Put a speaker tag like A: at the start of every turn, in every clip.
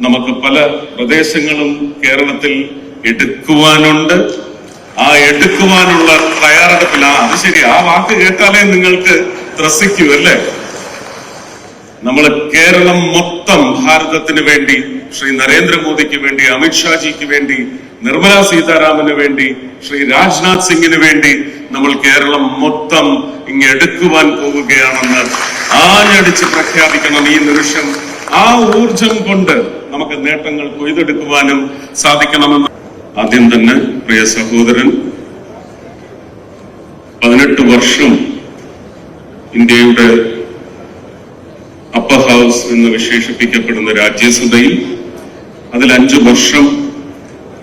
A: നമുക്ക് പല പ്രദേശങ്ങളും കേരളത്തിൽ എടുക്കുവാനുണ്ട്. ആ എടുക്കുവാനുള്ള തയ്യാറെടുപ്പിൽ ആ അത് ശരി ആ വാക്ക് കേട്ടാലേ നിങ്ങൾക്ക് ത്രസിക്കൂ അല്ലേ? നമ്മൾ കേരളം മൊത്തം ഭാരതത്തിന് വേണ്ടി ശ്രീ നരേന്ദ്രമോദിക്ക് വേണ്ടി അമിത്ഷാജിക്ക് വേണ്ടി നിർമ്മല സീതാരാമന് വേണ്ടി ശ്രീ രാജ്നാഥ് സിംഗിന് വേണ്ടി നമ്മൾ കേരളം മൊത്തം ഇങ്ങ് എടുക്കുവാൻ പോവുകയാണെന്ന് ആഞ്ഞടിച്ച് പ്രഖ്യാപിക്കണം ഈ നിമിഷം. ആ ഊർജം കൊണ്ട് നമുക്ക് നേട്ടങ്ങൾ കൊയ്തെടുക്കുവാനും സാധിക്കണമെന്ന്. ആദ്യം തന്നെ പ്രിയ സഹോദരൻ പതിനെട്ട് വർഷം ഇന്ത്യയുടെ അപ്പർ ഹൗസ് എന്ന് വിശേഷിപ്പിക്കപ്പെടുന്ന രാജ്യസഭയിൽ അതിൽ അഞ്ചു വർഷം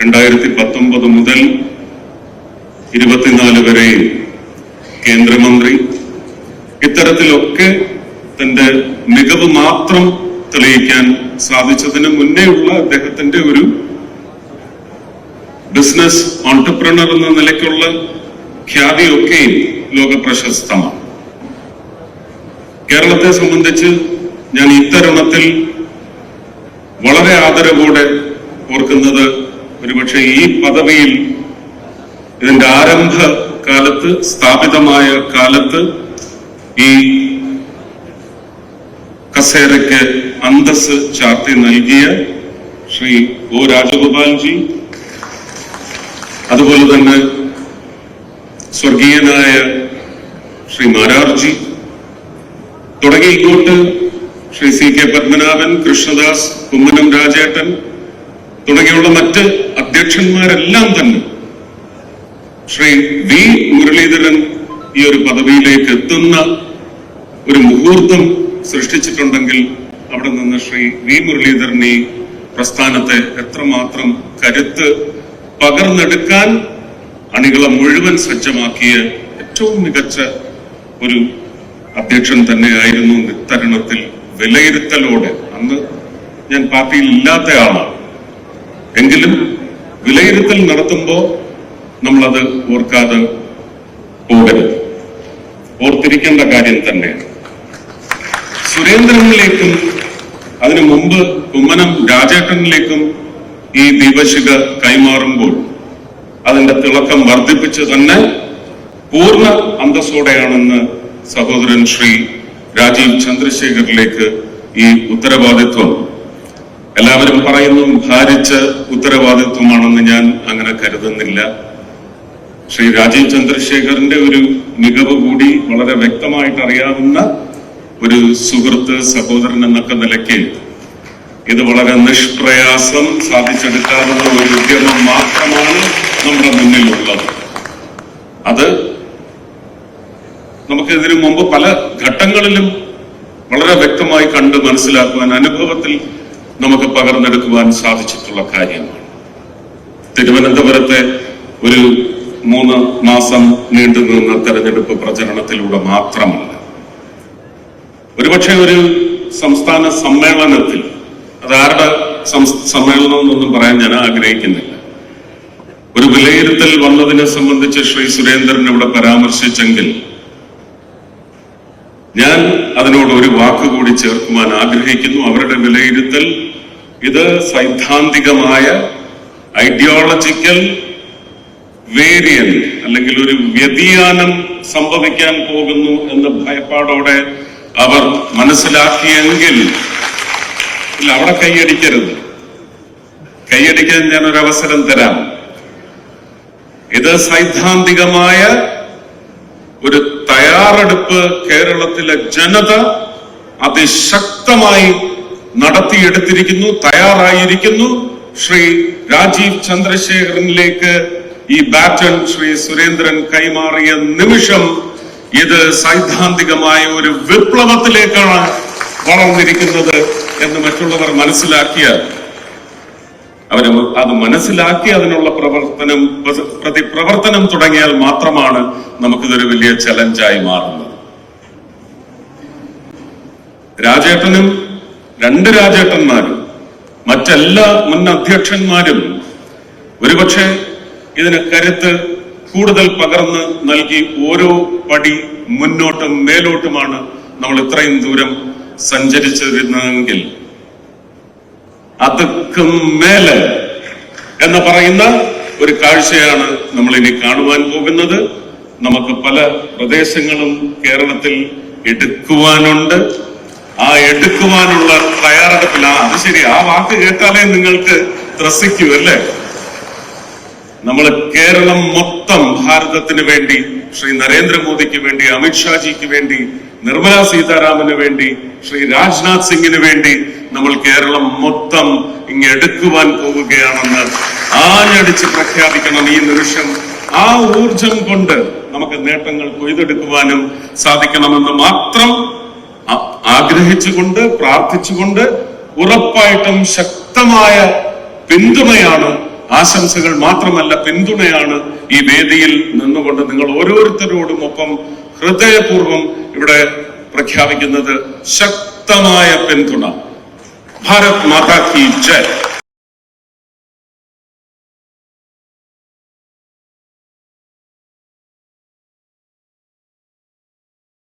A: രണ്ടായിരത്തി പത്തൊമ്പത് മുതൽ ഇരുപത്തിനാല് വരെ കേന്ദ്രമന്ത്രി. ഇത്തരത്തിലൊക്കെ തന്റെ മികവ് മാത്രം തെളിയിക്കാൻ സാധിച്ചതിന് മുന്നേയുള്ള അദ്ദേഹത്തിന്റെ ഒരു ബിസിനസ് ഓണ്ടർപ്രണർ എന്ന നിലയ്ക്കുള്ള ഖ്യാതിയൊക്കെയും ലോക പ്രശസ്തമാണ്. കേരളത്തെ സംബന്ധിച്ച് ഞാൻ ഇത്തരുണത്തിൽ വളരെ ആദരവോടെ ഓർക്കുന്നത് ഒരുപക്ഷെ ഈ പദവിയിൽ ഇതിന്റെ ആരംഭ കാലത്ത് സ്ഥാപിതമായ കാലത്ത് ഈ കസേരയ്ക്ക് അന്തസ് ചാർത്തി നൽകിയ ശ്രീ ഒ രാജഗോപാൽജി അതുപോലെ തന്നെ സ്വർഗീയനായ ശ്രീ മാരാർജി തുടങ്ങി ഇങ്ങോട്ട് ശ്രീ സി കെ പത്മനാഭൻ കൃഷ്ണദാസ് കുമ്മനം രാജേട്ടൻ തുടങ്ങിയുള്ള മറ്റ് അധ്യക്ഷന്മാരെല്ലാം തന്നെ ശ്രീ വി മുരളീധരൻ ഈ ഒരു പദവിയിലേക്ക് എത്തുന്ന ഒരു മുഹൂർത്തം സൃഷ്ടിച്ചിട്ടുണ്ടെങ്കിൽ അവിടെ നിന്ന് ശ്രീ വി മുരളീധരൻ ഈ പ്രസ്ഥാനത്തെ എത്രമാത്രം കരുത്ത് പകർന്നെടുക്കാൻ അണികളെ മുഴുവൻ സജ്ജമാക്കിയ ഏറ്റവും മികച്ച ഒരു അധ്യക്ഷൻ തന്നെയായിരുന്നു ഇത്തരുണത്തിൽ വിലയിരുത്തലോടെ അന്ന് ഞാൻ പാർട്ടിയിൽ ഇല്ലാത്ത ആളാണ്. എങ്കിലും വിലയിരുത്തൽ നടത്തുമ്പോൾ നമ്മളത് ഓർക്കാതെ പോകരുത്. ഓർത്തിരിക്കേണ്ട കാര്യം തന്നെയാണ്. സുരേന്ദ്രനിലേക്കും അതിനു മുമ്പ് കുമ്മനം രാജേട്ടനിലേക്കും ഈ ദീപശിഖ കൈമാറുമ്പോൾ അതിന്റെ തിളക്കം വർദ്ധിപ്പിച്ച് തന്നെ പൂർണ അന്തസ്സോടെയാണെന്ന് സഹോദരൻ ശ്രീ രാജീവ് ചന്ദ്രശേഖറിലേക്ക് ഈ ഉത്തരവാദിത്വം എല്ലാവരും പറയുന്നു ഭാരിച്ച ഉത്തരവാദിത്വമാണെന്ന് ഞാൻ അങ്ങനെ കരുതുന്നില്ല. ശ്രീ രാജീവ് ചന്ദ്രശേഖറിന്റെ ഒരു മികവ് കൂടി വളരെ വ്യക്തമായിട്ട് അറിയാവുന്ന ഒരു സുഹൃത്ത് സഹോദരൻ എന്നൊക്കെ നിലയ്ക്ക് ഇത് വളരെ നിഷ്പ്രയാസം സാധിച്ചെടുക്കാവുന്ന ഒരു ഉദ്യമം മാത്രമാണ് നമ്മുടെ മുന്നിലുള്ളത്. അത് നമുക്ക് ഇതിനു മുമ്പ് പല ഘട്ടങ്ങളിലും വളരെ വ്യക്തമായി കണ്ട് മനസ്സിലാക്കുവാൻ അനുഭവത്തിൽ നമുക്ക് പകർന്നെടുക്കുവാൻ സാധിച്ചിട്ടുള്ള കാര്യമാണ്. തിരുവനന്തപുരത്തെ ഒരു മൂന്ന് മാസം നീണ്ടുനിന്ന തെരഞ്ഞെടുപ്പ് പ്രചരണത്തിലൂടെ മാത്രമല്ല ഒരുപക്ഷെ ഒരു സംസ്ഥാന സമ്മേളനത്തിൽ അതാരുടെ ആരുടെ സമ്മേളനം എന്നൊന്നും പറയാൻ ഞാൻ ആഗ്രഹിക്കുന്നില്ല. ഒരു വിലയിരുത്തൽ വന്നതിനെ സംബന്ധിച്ച് ശ്രീ സുരേന്ദ്രൻ ഇവിടെ പരാമർശിച്ചെങ്കിൽ ഞാൻ അതിനോട് ഒരു വാക്ക് കൂടി ചേർക്കുവാൻ ആഗ്രഹിക്കുന്നു. അവരുടെ വിലയിരുത്തൽ ഇത് സൈദ്ധാന്തികമായ ഐഡിയോളജിക്കൽ വേരിയന്റ് അല്ലെങ്കിൽ ഒരു വ്യതിയാനം സംഭവിക്കാൻ പോകുന്നു എന്ന ഭയപ്പാടോടെ അവർ മനസ്സിലാക്കിയെങ്കിൽ ഇല്ല അവിടെ കൈയടിക്കരുത്. കൈയടിക്കാൻ ഞാൻ ഒരു അവസരം തരാം. ഇത് സൈദ്ധാന്തികമായ ഒരു തയ്യാറെടുപ്പ് കേരളത്തിലെ ജനത അതിശക്തമായി നടത്തിയെടുത്തിരിക്കുന്നു തയ്യാറായിരിക്കുന്നു. ശ്രീ രാജീവ് ചന്ദ്രശേഖരനിലേക്ക് ഈ ബാറ്റൺ ശ്രീ സുരേന്ദ്രൻ കൈമാറിയ നിമിഷം ഇത് സൈദ്ധാന്തികമായ ഒരു വിപ്ലവത്തിലേക്കാണ് വളർന്നിരിക്കുന്നത് എന്ന് മറ്റുള്ളവർ മനസ്സിലാക്കിയ അവർ അത് മനസ്സിലാക്കി അതിനുള്ള പ്രവർത്തനം പ്രതി- പ്രതിപ്രവർത്തനം തുടങ്ങിയാൽ മാത്രമാണ് നമുക്കിതൊരു വലിയ ചലഞ്ചായി മാറുന്നത്. രാജേട്ടനും രണ്ട് രാജേട്ടന്മാരും മറ്റെല്ലാ മുൻ അധ്യക്ഷന്മാരും ഒരുപക്ഷെ ഇതിന് കരുത്ത് കൂടുതൽ പകർന്ന് നൽകി ഓരോ പടി മുന്നോട്ടും മേലോട്ടുമാണ് നമ്മൾ ഇത്രയും ദൂരം സഞ്ചരിച്ചിരുന്നതെങ്കിൽ അതുക്കും മേലെ എന്ന് പറയുന്ന ഒരു കാഴ്ചയാണ് നമ്മൾ ഇനി കാണുവാൻ പോകുന്നത്. നമുക്ക് പല പ്രദേശങ്ങളും കേരളത്തിൽ എടുക്കുവാനുണ്ട്. ആ എടുക്കുവാനുള്ള തയ്യാറെടുപ്പിൽ ആ അത് ശരി ആ വാക്ക് കേട്ടാലേ നിങ്ങൾക്ക് ത്രസിക്കൂ അല്ലേ? നമ്മൾ കേരളം മൊത്തം ഭാരതത്തിന് വേണ്ടി ശ്രീ നരേന്ദ്രമോദിക്ക് വേണ്ടി അമിത്ഷാജിക്ക് വേണ്ടി നിർമ്മല സീതാരാമന് വേണ്ടി ശ്രീ രാജ്നാഥ് സിംഗിന് വേണ്ടി നമ്മൾ കേരളം മൊത്തം ഇങ്ങ് എടുക്കുവാൻ പോവുകയാണെന്ന് ആഞ്ഞടിച്ച് പ്രഖ്യാപിക്കണം ഈ നിമിഷം. ആ ഊർജം കൊണ്ട് നമുക്ക് നേട്ടങ്ങൾ കൊയ്തെടുക്കുവാനും സാധിക്കണമെന്ന് മാത്രം ആഗ്രഹിച്ചുകൊണ്ട് പ്രാർത്ഥിച്ചുകൊണ്ട് ഉറപ്പായിട്ടും ശക്തമായ പിന്തുണയാണ് ആശംസകൾ മാത്രമല്ല പിന്തുണയാണ് ഈ വേദിയിൽ നിന്നുകൊണ്ട് നിങ്ങൾ ഓരോരുത്തരോടും ഒപ്പം ഹൃദയപൂർവം ഇവിടെ പ്രഖ്യാപിക്കുന്നത് ശക്തമായ പിന്തുണ. ഭാരത് മാതാ കി ജയ്.